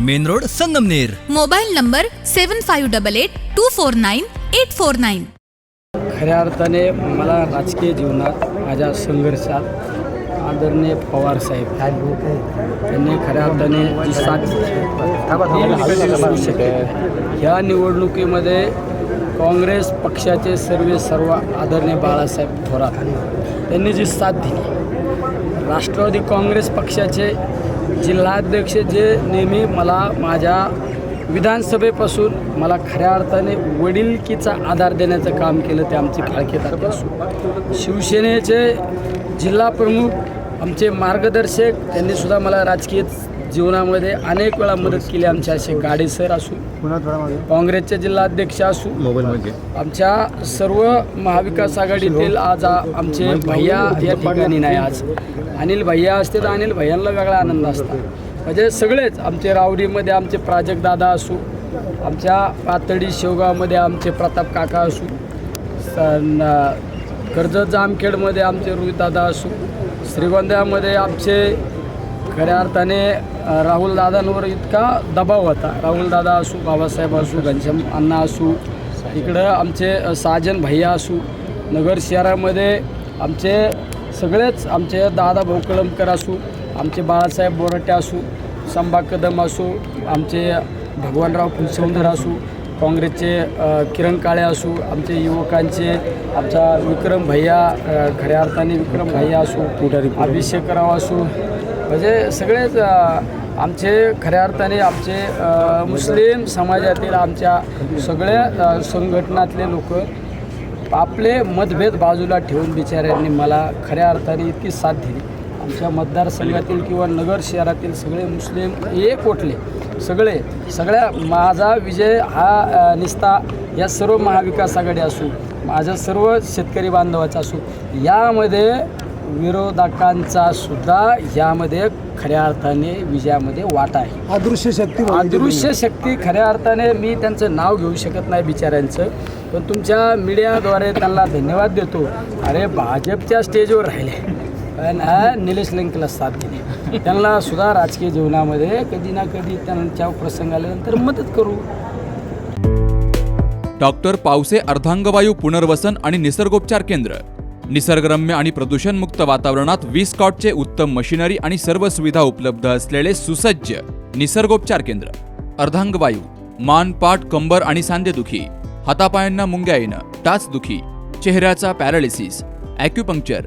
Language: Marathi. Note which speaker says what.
Speaker 1: Main road Sangamner.
Speaker 2: Mobile number seven five double eight two four nine eight four nine.
Speaker 3: खऱ्या अर्थाने मला राजकीय जीवनात माझ्या संघर्षात आदरणीय पवार साहेब त्यांनी खऱ्या अर्थाने जी साथ दिली, असू शकत नाही. या निवडणुकीमध्ये काँग्रेस पक्षाचे सर्वे सर्व आदरणीय बाळासाहेब थोरात. यांनी जी साथ दिली राष्ट्रवादी काँग्रेस पक्षाचे जिल्हाध्यक्ष जे नेहमी मला माझ्या विधानसभेपासून मला खऱ्या अर्थाने वडिलकीचा आधार देण्याचं काम केलं ते आमचे फाळके शिवसेनेचे जिल्हा प्रमुख आमचे मार्गदर्शक त्यांनी सुद्धा मला राजकीय जीवनामध्ये अनेक वेळा मदत केली आमचे असे गाडे सर असू काँग्रेसचे जिल्हाध्यक्ष असू. आमच्या सर्व महाविकास आघाडीतील आज आमचे भैया या ठिकाणी नाही आज. अनिल भैया असते तर अनिल भैयांना वेगळा आनंद असतो. म्हणजे सगळेच आमचे रावरीमध्ये आमचे प्राजक्त दादा असू आमच्या पातळी शेवगावमध्ये आमचे प्रताप काका असू कर्जत जामखेडमध्ये आमचे रोहित दादा असू श्रीगोंद्यामध्ये आमचे खऱ्या अर्थाने राहुल दादांवर इतका दबाव होता. राहुल दादा असू बाबासाहेब असू घनश्याम अण्णा असू इकडं आमचे साजन भैया असू नगर शहरामध्ये आमचे सगळेच आमचे दादा भाऊ कळमकर असू आमचे बाळासाहेब बोरटे असू संबा कदम असू आमचे भगवानराव फुलसौंदर असू काँग्रेसचे किरण काळे असू आमचे युवकांचे आमचा विक्रम भैया खऱ्या अर्थाने विक्रम भैया असू अभिषेकराव असू म्हणजे सगळेच आमचे खऱ्या अर्थाने आमचे मुस्लिम समाजातील आमच्या सगळ्या संघटनातले लोक आपले मतभेद बाजूला ठेवून बिचाऱ्यांनी मला खऱ्या अर्थाने इतकी साथ दिली. आमच्या मतदारसंघातील किंवा नगर शहरातील सगळे मुस्लिम एक ओटले सगळे सगळ्या माझा विजय हा निस्ता या सर्व महाविकास आघाडी असू माझ्या सर्व शेतकरी बांधवाचा असू यामध्ये विरोधकांचा सुद्धा यामध्ये खऱ्या अर्थाने विजयामध्ये वाटा आहे.
Speaker 4: अदृश्य शक्ती
Speaker 3: अदृश्य शक्ती खऱ्या अर्थाने मी त्यांचं नाव घेऊ शकत नाही बिचाऱ्यांचं पण तुमच्या मीडियाद्वारे त्यांना धन्यवाद देतो. अरे भाजपच्या स्टेजवर राहिले. निलेश लंकेला साथ दिली. त्यांना सुद्धा राजकीय जीवनामध्ये कधी ना कधी त्यांच्या प्रसंग आल्यानंतर मदत करू.
Speaker 5: डॉक्टर पावसे अर्धांगवायू पुनर्वसन आणि निसर्गोपचार केंद्र. निसर्गरम्य आणि प्रदूषणमुक्त वातावरणात वीस कॉटचे उत्तम मशिनरी आणि सर्व सुविधा उपलब्ध असलेले सुसज्ज निसर्गोपचार केंद्र. अर्धांगवायू मान पाठ कंबर आणि सांधेदुखी हातापायांना मुंग्या येणं टाचदुखी चेहऱ्याचा पॅरालिसिस ॲक्युपंक्चर